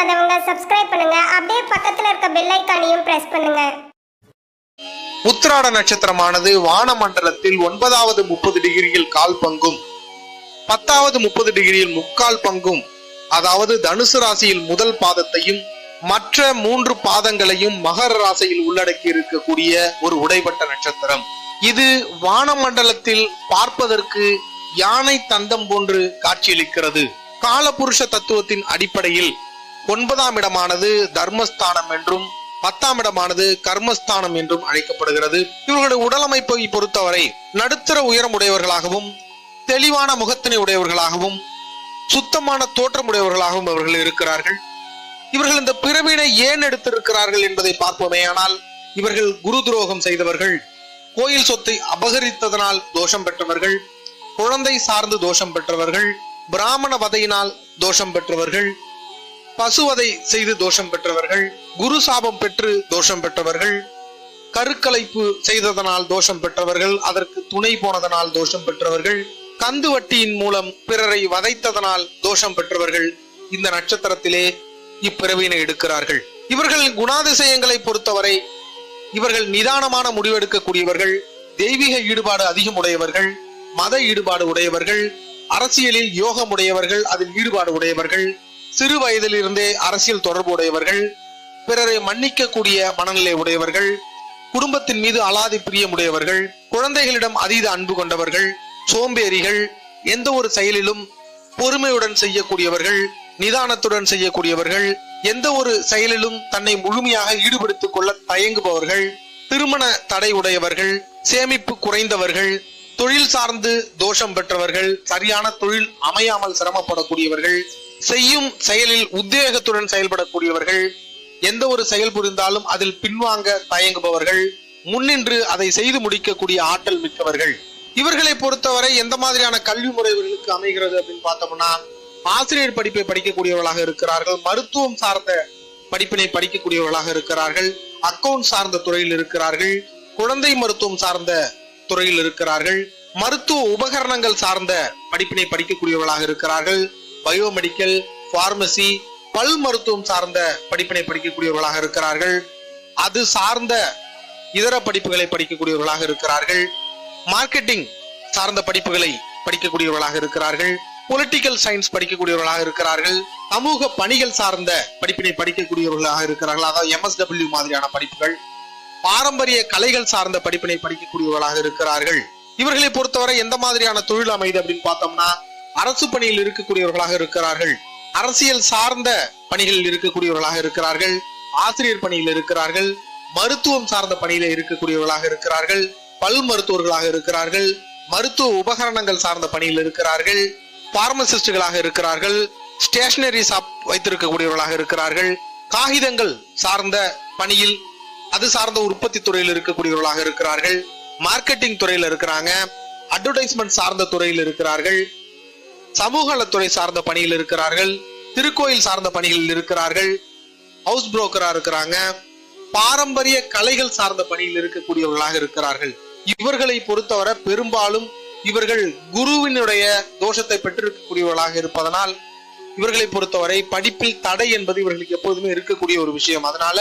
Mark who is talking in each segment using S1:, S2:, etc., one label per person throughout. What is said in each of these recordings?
S1: பண்ணாதவங்க சப்ஸ்கிரைப் பண்ணுங்க. அப்படியே பக்கத்துல இருக்க பெல் ஐக்கானையும் பிரஸ் பண்ணுங்க.
S2: உத்திராட நட்சத்திரமானது வானமண்டலத்தில் ஒன்பதாவது முப்பது டிகிரியில் கால் பங்கும் பத்தாவது முப்பது டிகிரியில் முக்கால் பங்கும் அதாவது தனுசு ராசியில் முதல் பாதத்தையும் மற்ற மூன்று பாதங்களையும் மகர ராசியில் உள்ளடக்கி இருக்கக்கூடிய ஒரு உடைப்பட்ட நட்சத்திரம். இது வானமண்டலத்தில் பார்ப்பதற்கு யானை தந்தம் போன்று காட்சியளிக்கிறது. காலபுருஷ தத்துவத்தின் அடிப்படையில் ஒன்பதாம் இடமானது தர்மஸ்தானம் என்றும் பத்தாம் இடமானது கர்மஸ்தானம் என்றும் அழைக்கப்படுகிறது. இவர்களுடைய உடலமைப்பை பொறுத்தவரை நடுத்தர உயரம் உடையவர்களாகவும் தெளிவான முகத்தினை உடையவர்களாகவும் சுத்தமான தோற்றம் உடையவர்களாகவும் அவர்கள் இருக்கிறார்கள். இவர்கள் இந்த பிறவினை ஏன் எடுத்திருக்கிறார்கள் என்பதை பார்ப்போமே. ஆனால் இவர்கள் குரு துரோகம் செய்தவர்கள் கோயில் சொத்தை அபகரித்ததனால் தோஷம் பெற்றவர்கள் குழந்தை சார்ந்து தோஷம் பெற்றவர்கள் பிராமண வதையினால் தோஷம் பெற்றவர்கள் பசுவதை செய்து தோஷம் பெற்றவர்கள் குரு சாபம் பெற்று தோஷம் பெற்றவர்கள் கருக்கலைப்பு செய்ததனால் தோஷம் பெற்றவர்கள் அதற்கு துணை போனதனால் தோஷம் பெற்றவர்கள் கந்து வட்டியின் மூலம் பிறரை வதைத்ததனால் தோஷம் பெற்றவர்கள் இந்த நட்சத்திரத்திலே இப்பிறவினை எடுக்கிறார்கள். இவர்கள் குணாதிசயங்களை பொறுத்தவரை இவர்கள் நிதானமான முடிவெடுக்கக்கூடியவர்கள் தெய்வீக ஈடுபாடு அதிகம் உடையவர்கள் மத ஈடுபாடு உடையவர்கள் அரசியலில் யோகம் உடையவர்கள் அதில் ஈடுபாடு உடையவர்கள் சிறு வயதிலிருந்தே அரசியல் தொடர்பு உடையவர்கள் பிறரை மன்னிக்கக்கூடிய மனநிலை உடையவர்கள் குடும்பத்தின் மீது அலாதி பிரியமுடையவர்கள் குழந்தைகளிடம் அதீத அன்பு கொண்டவர்கள் சோம்பேறிகள் எந்த ஒரு செயலிலும் பொறுமையுடன் செய்யக்கூடியவர்கள் நிதானத்துடன் செய்யக்கூடியவர்கள் எந்த ஒரு செயலிலும் தன்னை முழுமையாக ஈடுபடுத்திக் கொள்ள தயங்குபவர்கள் திருமண தடை உடையவர்கள் சேமிப்பு குறைந்தவர்கள் தொழில் சார்ந்து தோஷம் பெற்றவர்கள் சரியான தொழில் அமையாமல் சிரமப்படக்கூடியவர்கள் செய்யும் செயலில் உத்வேகத்துடன் செயல்படக்கூடியவர்கள் எந்த ஒரு செயல் புரிந்தாலும் அதில் பின்வாங்க தயங்குபவர்கள் முன்னின்று அதை செய்து முடிக்கக்கூடிய ஆற்றல் மிக்கவர்கள். இவர்களை பொறுத்தவரை எந்த மாதிரியான கல்வி முறை இவர்களுக்கு அமைகிறது அப்படின்னு பார்த்தோம்னா ஆசிரியர் படிப்பை படிக்கக்கூடியவர்களாக இருக்கிறார்கள் மருத்துவம் சார்ந்த படிப்பினை படிக்கக்கூடியவர்களாக இருக்கிறார்கள் அக்கவுண்ட் சார்ந்த துறையில் இருக்கிறார்கள் குழந்தை மருத்துவம் சார்ந்த துறையில் இருக்கிறார்கள் மருத்துவ உபகரணங்கள் சார்ந்த படிப்பினை படிக்கக்கூடியவர்களாக இருக்கிறார்கள் பயோமெடிக்கல் பார்மசி பல் மருத்துவம் சார்ந்த படிப்பினை படிக்கக்கூடியவர்களாக இருக்கிறார்கள். அது சார்ந்த இதர படிப்புகளை படிக்கக்கூடியவர்களாக இருக்கிறார்கள். மார்க்கெட்டிங் சார்ந்த படிப்புகளை படிக்கக்கூடியவர்களாக இருக்கிறார்கள். பொலிட்டிக்கல் சயின்ஸ் படிக்கக்கூடியவர்களாக இருக்கிறார்கள். சமூக பணிகள் சார்ந்த படிப்பினை படிக்கக்கூடியவர்களாக இருக்கிறார்கள். அதாவது எம்எஸ்டபிள்யூ மாதிரியான படிப்புகள். பாரம்பரிய கலைகள் சார்ந்த படிப்பினை படிக்கக்கூடியவர்களாக இருக்கிறார்கள். இவர்களை பொறுத்தவரை எந்த மாதிரியான தொழில் அமைது அப்படின்னு பார்த்தோம்னா அரசு பணியில் இருக்கக்கூடியவர்களாக இருக்கிறார்கள். அரசியல் சார்ந்த பணிகளில் இருக்கக்கூடியவர்களாக இருக்கிறார்கள். ஆசிரியர் பணியில் இருக்கிறார்கள். மருத்துவம் சார்ந்த பணியில இருக்கக்கூடியவர்களாக இருக்கிறார்கள். பல் மருத்துவர்களாக இருக்கிறார்கள். மருத்துவ உபகரணங்கள் சார்ந்த பணியில் இருக்கிறார்கள். பார்மசிஸ்டுகளாக இருக்கிறார்கள். ஸ்டேஷனரி ஷாப் வைத்திருக்கக்கூடியவர்களாக இருக்கிறார்கள். காகிதங்கள் சார்ந்த பணியில் அது சார்ந்த உற்பத்தி துறையில் இருக்கக்கூடியவர்களாக இருக்கிறார்கள். மார்க்கெட்டிங் துறையில் இருக்கிறாங்க. அட்வர்டைஸ்மெண்ட் சார்ந்த துறையில் இருக்கிறார்கள். சமூக நலத்துறை சார்ந்த பணியில் இருக்கிறார்கள் திருக்கோயில் சார்ந்த பணிகளில் இருக்கிறார்கள் ஹவுஸ் புரோக்கரா இருக்கிறாங்க பாரம்பரிய கலைகள் சார்ந்த பணியில் இருக்கக்கூடியவர்களாக இருக்கிறார்கள். இவர்களை பொறுத்தவரை பெரும்பாலும் இவர்கள் குருவினுடைய தோஷத்தை பெற்றிருக்கக்கூடியவர்களாக இருப்பதனால் இவர்களை பொறுத்தவரை படிப்பில் தடை என்பது இவர்களுக்கு எப்போதுமே இருக்கக்கூடிய ஒரு விஷயம். அதனால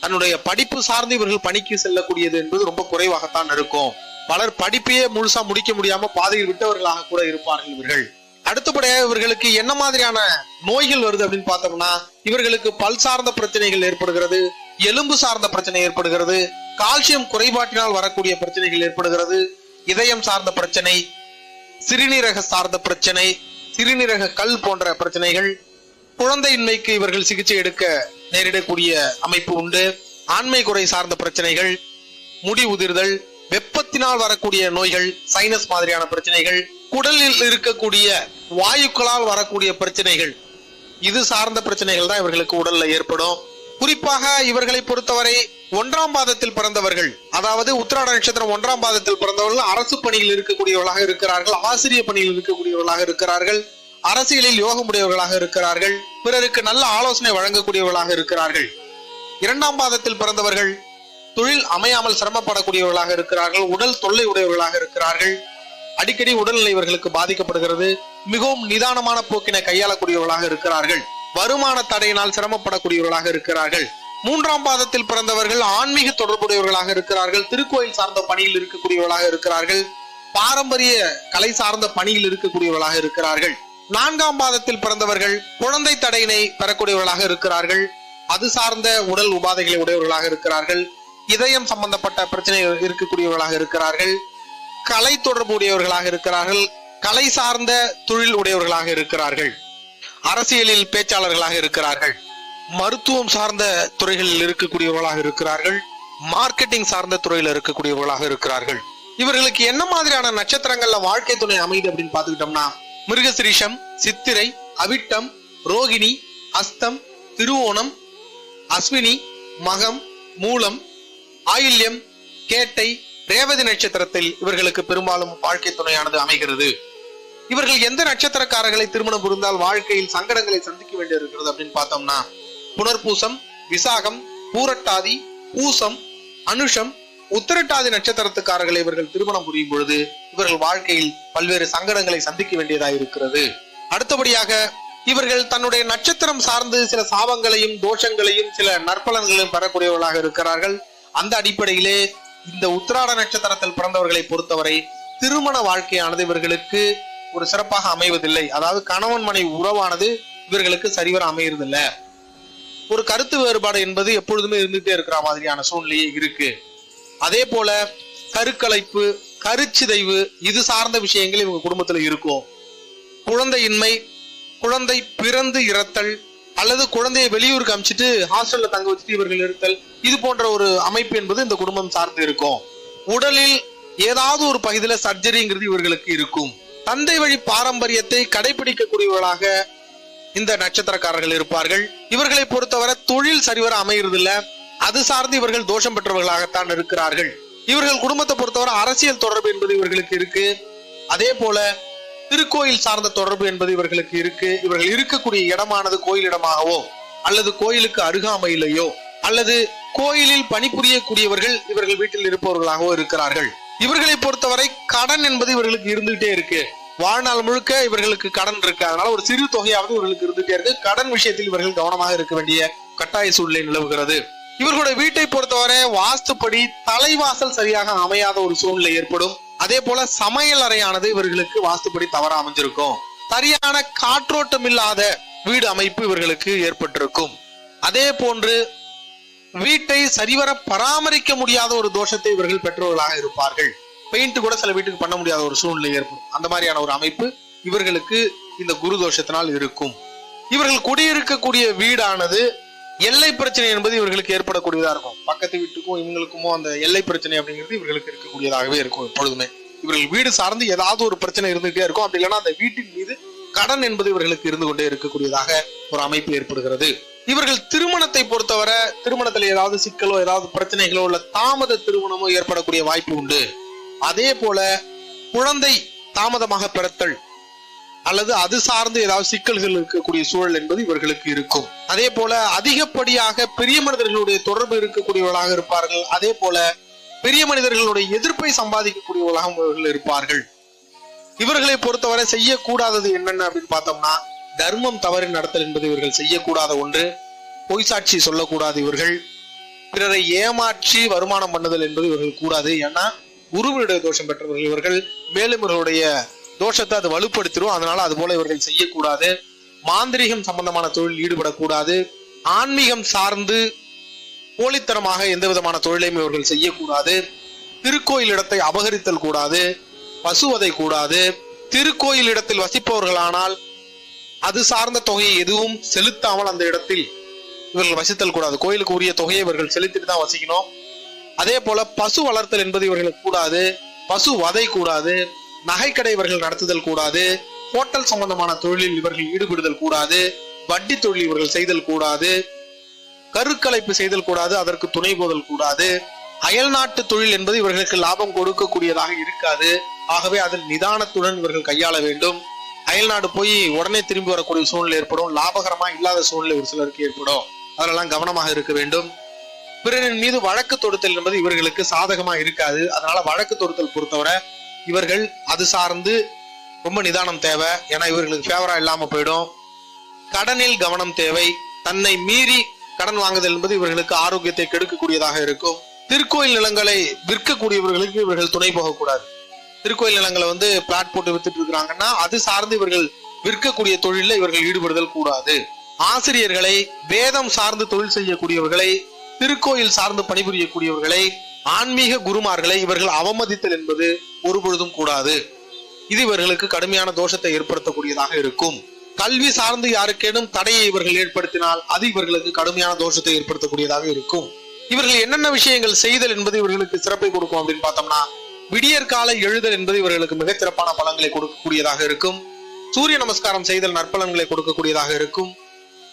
S2: தன்னுடைய படிப்பு சார்ந்து இவர்கள் பணிக்கு செல்லக்கூடியது என்பது ரொம்ப குறைவாகத்தான் இருக்கும். பலர் படிப்பையே முழுசா முடிக்க முடியாம பாதையில் விட்டவர்களாக கூட இருப்பார்கள் இவர்கள். அடுத்தபடியாக இவர்களுக்கு என்ன மாதிரியான நோய்கள் வருது அப்படின்னு பார்த்தோம்னா இவர்களுக்கு பல் சார்ந்த பிரச்சனைகள் ஏற்படுகிறது எலும்பு சார்ந்த பிரச்சனை ஏற்படுகிறது கால்சியம் குறைபாட்டினால் வரக்கூடிய பிரச்சனைகள் ஏற்படுகிறது இதயம் சார்ந்த பிரச்சனை சிறுநீரக சார்ந்த பிரச்சனை சிறுநீரக கல் போன்ற பிரச்சனைகள் குழந்தையின்மைக்கு இவர்கள் சிகிச்சை எடுக்க நேரிடக்கூடிய அமைப்பு உண்டு. ஆண்மை குறை சார்ந்த பிரச்சனைகள் முடி உதிர்தல் வெப்பத்தினால் வரக்கூடிய நோய்கள் சைனஸ் மாதிரியான பிரச்சனைகள் குடலில் இருக்கக்கூடிய வாயுக்களால் வரக்கூடிய பிரச்சனைகள் இது சார்ந்த பிரச்சனைகள் தான் இவர்களுக்கு உடல்ல ஏற்படும். குறிப்பாக இவர்களை பொறுத்தவரை ஒன்றாம் பாதத்தில் பிறந்தவர்கள் அதாவது உத்திராட நட்சத்திரம் ஒன்றாம் பாதத்தில் பிறந்தவர்கள் அரசு பணியில் இருக்கக்கூடியவர்களாக இருக்கிறார்கள் ஆசிரியர் பணியில் இருக்கக்கூடியவர்களாக இருக்கிறார்கள் அரசியலில் யோகமுடையவர்களாக இருக்கிறார்கள் பிறருக்கு நல்ல ஆலோசனை வழங்கக்கூடியவர்களாக இருக்கிறார்கள். இரண்டாம் பாதத்தில் பிறந்தவர்கள் தொழில் அமையாமல் சிரமப்படக்கூடியவர்களாக இருக்கிறார்கள் உடல் தொல்லை உடையவர்களாக இருக்கிறார்கள். அடிக்கடி உடல்நிலை இவர்களுக்கு பாதிக்கப்படுகிறது. மிகவும் நிதானமான போக்கினை கையாளக்கூடியவர்களாக இருக்கிறார்கள். வருமான தடையினால் சிரமப்படக்கூடியவர்களாக இருக்கிறார்கள். மூன்றாம் பாதத்தில் பிறந்தவர்கள் ஆன்மீக தொடர்புடையவர்களாக இருக்கிறார்கள். திருக்கோயில் சார்ந்த பணியில் இருக்கக்கூடியவர்களாக இருக்கிறார்கள். பாரம்பரிய கலை சார்ந்த பணியில் இருக்கக்கூடியவர்களாக இருக்கிறார்கள். நான்காம் பாதத்தில் பிறந்தவர்கள் குழந்தை தடையினை பெறக்கூடியவர்களாக இருக்கிறார்கள். அது சார்ந்த உடல் உபாதைகளை உடையவர்களாக இருக்கிறார்கள். இதயம் சம்பந்தப்பட்ட பிரச்சனைகள் இருக்கக்கூடியவர்களாக இருக்கிறார்கள். கலை தொடர்பு உடையவர்களாக இருக்கிறார்கள். கலை சார்ந்த தொழில் உடையவர்களாக இருக்கிறார்கள். அரசியலில் பேச்சாளர்களாக இருக்கிறார்கள். மருத்துவம் சார்ந்த துறைகளில் இருக்கக்கூடியவர்களாக இருக்கிறார்கள். மார்க்கெட்டிங் சார்ந்த துறையில் இருக்கக்கூடியவர்களாக இருக்கிறார்கள். இவர்களுக்கு என்ன மாதிரியான நட்சத்திரங்கள்ல வாழ்க்கை துணை அமையுது அப்படின்னு பாத்துக்கிட்டோம்னா மிருகசிரீஷம் சித்திரை அவிட்டம் ரோகிணி அஸ்தம் திருவோணம் அஸ்வினி மகம் மூலம் ஆயில்யம் கேட்டை ரேவதி நட்சத்திரத்தில் இவர்களுக்கு பெரும்பாலும் வாழ்க்கை துணையானது அமைகிறது. இவர்கள் எந்த நட்சத்திரக்காரர்களை திருமணம் புரிந்தால் வாழ்க்கையில் சங்கடங்களை சந்திக்க வேண்டியிருக்கிறது அப்படின்னு பார்த்தோம்னா புனர்பூசம் விசாகம் பூரட்டாதி பூசம் அனுஷம் உத்திரட்டாதி நட்சத்திரத்துக்காரர்களை இவர்கள் திருமணம் புரியும் பொழுது இவர்கள் வாழ்க்கையில் பல்வேறு சங்கடங்களை சந்திக்க வேண்டியதாக இருக்கிறது. அடுத்தபடியாக இவர்கள் தன்னுடைய நட்சத்திரம் சார்ந்து சில சாபங்களையும் தோஷங்களையும் சில நற்பலன்களையும் பெறக்கூடியவர்களாக இருக்கிறார்கள். அந்த அடிப்படையிலே இந்த உத்திராட நட்சத்திரத்தில் பிறந்தவர்களை பொறுத்தவரை திருமண வாழ்க்கையானது இவர்களுக்கு ஒரு சிறப்பாக அமைவதில்லை. அதாவது கணவன் மனைவி உறவானது இவர்களுக்கு சரிவர அமையறதில்ல. ஒரு கருத்து வேறுபாடு என்பது எப்பொழுதுமே இருந்துட்டே இருக்கிற மாதிரியான சூழ்நிலையே இருக்கு. அதே போல கருக்கலைப்பு கருச்சிதைவு இது சார்ந்த விஷயங்கள் இவங்க குடும்பத்துல இருக்கும். குழந்தையின்மை குழந்தை பிறந்து இறத்தல் அல்லது குழந்தையை வெளியூருக்கு அமிச்சிட்டு ஹாஸ்டல்ல தங்க வச்சுட்டு இவர்கள் இருத்தல் இது போன்ற ஒரு அமைப்பு என்பது இந்த குடும்பம் சார்ந்து இருக்கும். உடலில் ஏதாவது ஒரு பகுதியில சர்ஜரிங்கிறது இவர்களுக்கு இருக்கும். தந்தை வழி பாரம்பரியத்தை கடைபிடிக்கக்கூடியவர்களாக இந்த நட்சத்திரக்காரர்கள் இருப்பார்கள். இவர்களை பொறுத்தவரை தொழில் சரிவர அமையறதில்ல. அது சார்ந்து இவர்கள் தோஷம் பெற்றவர்களாகத்தான் இருக்கிறார்கள். இவர்கள் குடும்பத்தை பொறுத்தவரை அரசியல் தொடர்பு என்பது இவர்களுக்கு இருக்கு. அதே போல திருக்கோயில் சார்ந்த தொடர்பு என்பது இவர்களுக்கு இருக்கு. இவர்கள் இருக்கக்கூடிய இடமானது கோயிலிடமாகவோ அல்லது கோயிலுக்கு அருகாமையிலேயோ அல்லது கோயிலில் பணிபுரியக்கூடியவர்கள் இவர்கள் வீட்டில் இருப்பவர்களாகவோ இருக்கிறார்கள். இவர்களை பொறுத்தவரை கடன் என்பது இவர்களுக்கு இருந்துகிட்டே இருக்கு. வாழ்நாள் முழுக்க இவர்களுக்கு கடன் இருக்கு. அதனால ஒரு சிறு தொகையாவது இவர்களுக்கு இருந்துகிட்டே இருக்கு. கடன் விஷயத்தில் இவர்கள் கவனமாக இருக்க வேண்டிய கட்டாய சூழ்நிலை நிலவுகிறது. இவர்களுடைய வீட்டை பொறுத்தவரை வாஸ்துப்படி தலைவாசல் சரியாக அமையாத ஒரு சூழ்நிலை ஏற்படும். அதே போல சமையல் அறையானது இவர்களுக்கு வாஸ்துப்படி தவற அமைஞ்சிருக்கும். சரியான காற்றோட்டம் இல்லாத வீடு அமைப்பு இவர்களுக்கு ஏற்பட்டிருக்கும். அதே போன்று வீட்டை சரிவர பராமரிக்க முடியாத ஒரு தோஷத்தை இவர்கள் பெற்றவர்களாக இருப்பார்கள். பெயிண்ட் கூட சில வீட்டுக்கு பண்ண முடியாத ஒரு சூழ்நிலை ஏற்படும். அந்த மாதிரியான ஒரு அமைப்பு இவர்களுக்கு இந்த குரு தோஷத்தினால் இருக்கும். இவர்கள் குடியிருக்கக்கூடிய வீடானது எல்லை பிரச்சனை என்பது இவர்களுக்கு ஏற்படக்கூடியதா இருக்கும். பக்கத்து வீட்டுக்கும் இவங்களுக்குமோ அந்த எல்லை பிரச்சனை அப்படிங்கிறது இவர்களுக்கு இருக்கக்கூடியதாகவே இருக்கும் எப்பொழுதுமே. இவர்கள் வீடு சார்ந்து ஏதாவது ஒரு பிரச்சனை இருந்துகிட்டே இருக்கும். அப்படி இல்லைன்னா அந்த வீட்டின் மீது கடன் என்பது இவர்களுக்கு இருந்து கொண்டே இருக்கக்கூடியதாக ஒரு அமைப்பு ஏற்படுகிறது. இவர்கள் திருமணத்தை பொறுத்தவரை திருமணத்தில் ஏதாவது சிக்கலோ ஏதாவது பிரச்சனைகளோ உள்ள தாமத திருமணமோ ஏற்படக்கூடிய வாய்ப்பு உண்டு. அதே போல குழந்தை தாமதமாக பிறத்தல் அல்லது அது சார்ந்து ஏதாவது சிக்கல்கள் இருக்கக்கூடிய சூழல் என்பது இவர்களுக்கு இருக்கும். அதே போல அதிகப்படியாக பெரிய மனிதர்களுடைய தொடர்பு இருக்கக்கூடியவர்களாக இருப்பார்கள். அதே போல பெரிய மனிதர்களுடைய எதிர்ப்பை சம்பாதிக்கக்கூடியவர்களாக இவர்கள் இருப்பார்கள். இவர்களை பொறுத்தவரை செய்யக்கூடாதது என்னென்ன அப்படின்னு பார்த்தோம்னா தர்மம் தவறு நடத்தல் என்பது இவர்கள் செய்யக்கூடாத ஒன்று. பொய் சாட்சி சொல்லக்கூடாது இவர்கள். பிறரை ஏமாற்றி வருமானம் பண்ணுதல் என்பது இவர்கள் கூடாது. ஏன்னா குருவினுடைய தோஷம் பெற்றவர்கள் இவர்கள். மேலும் இவர்களுடைய தோஷத்தை அது வலுப்படுத்திடும் அதனால அது போல இவர்கள் செய்யக்கூடாது. மாந்திரிகம் சம்பந்தமான தொழில் ஈடுபடக்கூடாது. ஆன்மீகம் சார்ந்து போலித்தனமாக எந்த விதமான தொழிலையும் இவர்கள் செய்யக்கூடாது. திருக்கோயில் இடத்தை அபகரித்தல் கூடாது. பசுவதை கூடாது. திருக்கோயில் இடத்தில் வசிப்பவர்களானால் அது சார்ந்த தொகையை எதுவும் செலுத்தாமல் அந்த இடத்தில் இவர்கள் வசித்தல் கூடாது. கோயிலுக்கு உரிய தொகையை இவர்கள் செலுத்திட்டு தான் வசிக்கணும். அதே போல பசு வளர்த்தல் என்பது இவர்களுக்கு கூடாது. பசு வதை கூடாது. நகைக்கடை இவர்கள் நடத்துதல் கூடாது ஹோட்டல் சம்பந்தமான தொழிலில் இவர்கள் ஈடுபடுதல் கூடாது வட்டி தொழில் இவர்கள் செய்தல் கூடாது கருக்கலைப்பு செய்தல் கூடாது அதற்கு துணை போதல் கூடாது. அயல் நாட்டு தொழில் என்பது இவர்களுக்கு லாபம் கொடுக்கக்கூடியதாக இருக்காது. ஆகவே அதில் நிதானத்துடன் இவர்கள் கையாள வேண்டும். அயல்நாடு போய் உடனே திரும்பி வரக்கூடிய சூழ்நிலை ஏற்படும். லாபகரமா இல்லாத சூழ்நிலை ஒரு சிலருக்கு ஏற்படும். அதெல்லாம் கவனமாக இருக்க வேண்டும். பிறரின் மீது வழக்கு தொடுத்தல் என்பது இவர்களுக்கு சாதகமா இருக்காது. அதனால வழக்கு தொடுத்தல் பொறுத்தவரை இவர்கள் அது சார்ந்து ரொம்ப நிதானம் தேவை. ஏன்னா இவர்களுக்கு ஃபேவரா இல்லாம போயிடும். கடனில் கவனம் தேவை. தன்னை மீறி கடன் வாங்குதல் என்பது இவர்களுக்கு ஆரோக்கியத்தை கெடுக்கக்கூடியதாக இருக்கும். திருக்கோயில் நிலங்களை விற்கக்கூடியவர்களுக்கு இவர்கள் துணை போகக்கூடாது. திருக்கோயில் நிலங்களை வந்து பிளாட் போட்டு வித்துட்டு இருக்கிறாங்கன்னா அது சார்ந்து இவர்கள் விற்கக்கூடிய தொழில இவர்கள் ஈடுபடுதல் கூடாது. ஆசிரியர்களை வேதம் சார்ந்து தொழில் செய்யக்கூடியவர்களை திருக்கோயில் சார்ந்து பணிபுரியக்கூடியவர்களை ஆன்மீக குருமார்களை இவர்கள் அவமதித்தல் என்பது ஒருபொழுதும் கூடாது. இது இவர்களுக்கு கடுமையான தோஷத்தை ஏற்படுத்தக்கூடியதாக இருக்கும். கல்வி சார்ந்து யாருக்கேனும் தடையை இவர்கள் ஏற்படுத்தினால் அது இவர்களுக்கு கடுமையான தோஷத்தை ஏற்படுத்தக்கூடியதாக இருக்கும். இவர்கள் என்னென்ன விஷயங்கள் செய்தல் என்பது இவர்களுக்கு சிறப்பை கொடுக்கும் அப்படின்னு பார்த்தோம்னா விடியற்கால எழுதல் என்பது இவர்களுக்கு மிக சிறப்பான பலன்களை கொடுக்கக்கூடியதாக இருக்கும். சூரிய நமஸ்காரம் செய்தல் நற்பலன்களை கொடுக்கக்கூடியதாக இருக்கும்.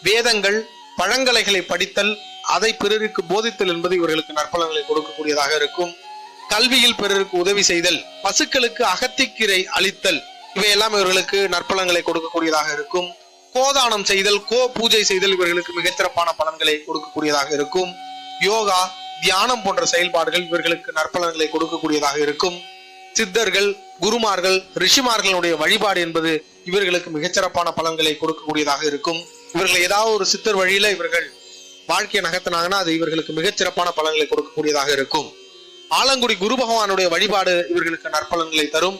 S2: வேதங்கள் பழங்கலைகளை படித்தல் அதை பிறருக்கு போதித்தல் என்பது இவர்களுக்கு நற்பலன்களை கொடுக்கக்கூடியதாக இருக்கும். கல்வியில் பிறருக்கு உதவி செய்தல் பசுக்களுக்கு அகத்திக்கீரை அளித்தல் இவையெல்லாம் இவர்களுக்கு நற்பலன்களை கொடுக்கக்கூடியதாக இருக்கும். கோதானம் செய்தல் கோ பூஜை செய்தல் இவர்களுக்கு மிகச்சிறப்பான பலன்களை கொடுக்கக்கூடியதாக இருக்கும். யோகா தியானம் போன்ற செயல்பாடுகள் இவர்களுக்கு நற்பலன்களை கொடுக்கக்கூடியதாக இருக்கும். சித்தர்கள் குருமார்கள் ரிஷிமார்களுடைய வழிபாடு என்பது இவர்களுக்கு மிகச்சிறப்பான பலன்களை கொடுக்கக்கூடியதாக இருக்கும். இவர்கள் ஏதாவது ஒரு சித்தர் வழியில இவர்கள் வாழ்க்கையை நகர்த்தினாங்கன்னா அது இவர்களுக்கு மிகச்சிறப்பான பலன்களை கொடுக்கக்கூடியதாக இருக்கும். ஆலங்குடி குரு பகவானுடைய வழிபாடு இவர்களுக்கு நற்பலன்களை தரும்.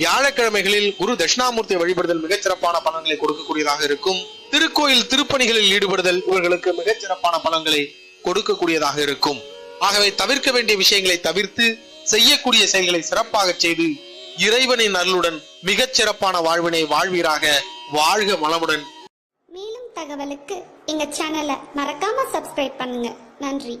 S2: வியாழக்கிழமைகளில் குரு தட்சிணாமூர்த்தி வழிபடுதல் மிகச்சிறப்பான பலன்களை கொடுக்கக்கூடியதாக இருக்கும். திருக்கோயில் திருப்பணிகளில் ஈடுபடுதல் இவர்களுக்கு மிகச்சிறப்பான பலன்களை கொடுக்கக்கூடியதாக இருக்கும். ஆகவே தவிர்க்க வேண்டிய விஷயங்களை தவிர்த்து செய்யக்கூடிய செயல்களை சிறப்பாக செய்து இறைவனின் அருளுடன் மிகச்சிறப்பான வாழ்வினை வாழ்வீராக வாழ்க வளமுடன்
S1: தகவலுக்கு எங்க சேனலை மறக்காம சப்ஸ்கிரைப் பண்ணுங்க. நன்றி.